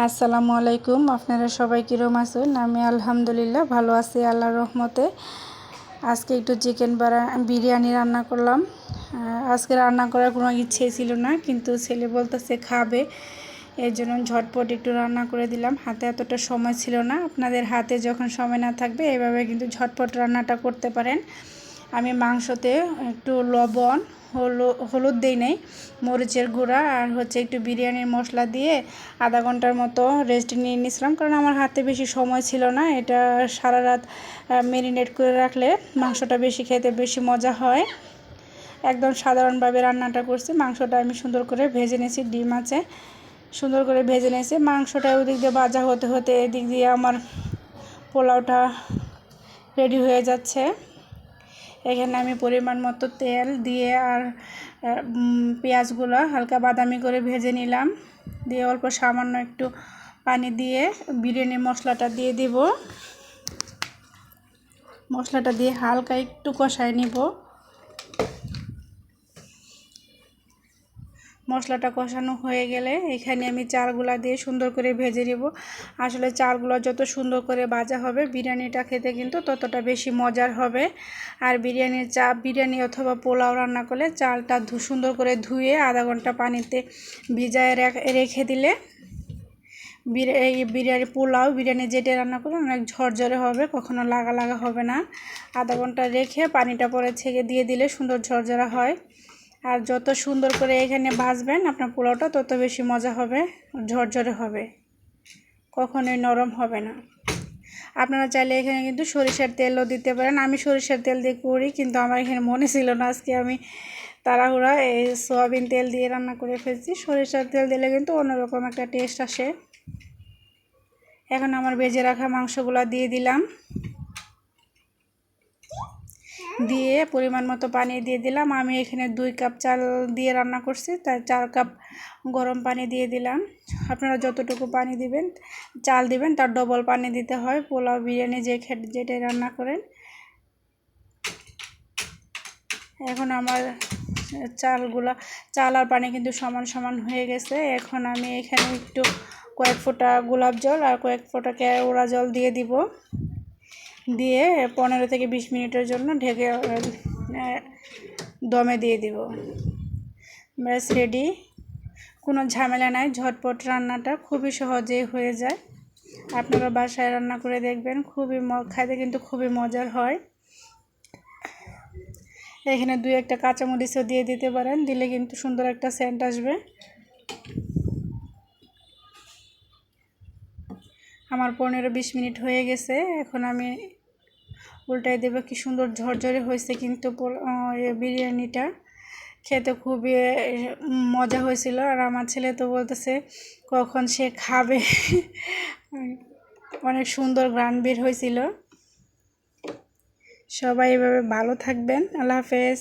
আসসালামু আলাইকুম। আপনারা সবাই কীরম আছেন? আমি আলহামদুলিল্লাহ ভালো আছি আল্লাহর রহমতে। আজকে একটু চিকেন বিরিয়ানি রান্না করলাম। আজকে রান্না করার কোনো ইচ্ছে ছিল না, কিন্তু ছেলে বলতেছে খাবে। এর জন্য ঝটপট একটু রান্না করে দিলাম। হাতে এতটা সময় ছিল না। আপনাদের হাতে যখন সময় না থাকবে, এভাবে কিন্তু ঝটপট রান্নাটা করতে পারেন। আমি মাংসতে একটু লবণ হলু, হলুদ দিই নেই, মরিচের গুঁড়া আর হচ্ছে একটু বিরিয়ানির মশলা দিয়ে আধা ঘণ্টার মতো রেস্ট নিয়ে নিয়েছিলাম কারণ আমার হাতে বেশি সময় ছিল না। এটা সারা রাত ম্যারিনেট করে রাখলে মাংসটা বেশি খেতে বেশি মজা হয়। একদম সাধারণভাবে রান্নাটা করছি। মাংসটা আমি সুন্দর করে ভেজে নিয়েছি, ডিম আছে, সুন্দর করে ভেজে নিয়েছি। মাংসটা ওদিক দিয়ে ভাজা হতে হতে এদিক দিয়ে আমার পোলাওটা রেডি হয়ে যাচ্ছে। এখানে আমি পরিমাণ মতো তেল দিয়ে আর পেঁয়াজগুলো হালকা বাদামি করে ভেজে নিলাম। দিয়ে অল্প সামান্য একটু পানি দিয়ে বিরিয়ানি মশলাটা দিয়ে দিব। মশলাটা দিয়ে হালকা একটু কষায় নিব। মশলাটা কষানো হয়ে গেলে এখানে আমি চালগুলা দিয়ে সুন্দর করে ভেজে নেব। আসলে চালগুলো যত সুন্দর করে ভাজা হবে, বিরিয়ানিটা খেতে কিন্তু ততটা বেশি মজার হবে। আর বিরিয়ানির চা, বিরিয়ানি অথবা পোলাও রান্না করলে চালটা সুন্দর করে ধুয়ে আধা ঘণ্টা পানিতে ভিজায় রেখে দিলে বিরিয়ানি পোলাও, বিরিয়ানি যেটা রান্না করলে অনেক ঝরঝরে হবে, কখনো লাগা লাগা হবে না। আধা ঘণ্টা রেখে পানিটা পরে ছেঁকে দিয়ে দিলে সুন্দর ঝরঝরা হয়। আর যত সুন্দর করে এখানে ভাজবেন আপনার পোলাওটা, তত বেশি মজা হবে, ঝরঝরে হবে। কখনোই নরম হবে না। আপনারা চাইলে এখানে কিন্তু সরিষার তেলও দিতে পারেন। আমি সরিষার তেল দিয়ে করি, কিন্তু আমার এখানে মনে ছিল না আজকে আমি তাড়াহুড়া এই সোয়াবিন তেল দিয়ে রান্না করে ফেলছি। সরিষার তেল দিলে কিন্তু অন্যরকম একটা টেস্ট আসে। এখন আমার বেজে রাখা মাংসগুলো দিয়ে দিলাম। দিয়ে পরিমাণ মতো পানি দিয়ে দিলাম। আমি এখানে দুই কাপ চাল দিয়ে রান্না করছি। তাই চার কাপ গরম পানি দিয়ে দিলাম। আপনারা যতটুকু পানি দিবেন, চাল দিবেন, তার ডবল পানি দিতে হয়। পোলাও, বিরিয়ানি, যে যেটাই রান্না করেন। এখন আমার চালগুলা, চাল আর পানি কিন্তু সমান সমান হয়ে গেছে। এখন আমি এখানে একটু কয়েক ফোঁটা গোলাপ জল আর কয়েক ফোঁটা কেওড়া জল দিয়ে দিব। দিয়ে পনেরো থেকে বিশ মিনিটের জন্য ঢেকে দমে দিয়ে দিব। ব্যাস রেডি কোনো ঝামেলা নাই, ঝটপট রান্নাটা খুবই সহজেই হয়ে যায়। আপনারা বাসায় রান্না করে দেখবেন, খুবই খাইতে কিন্তু খুবই মজার হয়। এখানে দুই একটা কাঁচামরিচও দিয়ে দিতে পারেন, দিলে কিন্তু সুন্দর একটা সেন্ট আসবে। আমার পনেরো বিশ মিনিট হয়ে গেছে, এখন আমি উল্টাই দেবো কি সুন্দর ঝরঝরে হয়েছে কিন্তু বিরিয়ানিটা। খেতে খুবই মজা হয়েছিল। আর আমার ছেলে তো বলতেছে, কখন সে খাবে? অনেক সুন্দর গ্রান বের হয়েছিল। সবাই এভাবে ভালো থাকবেন। আল্লাহ হাফেজ।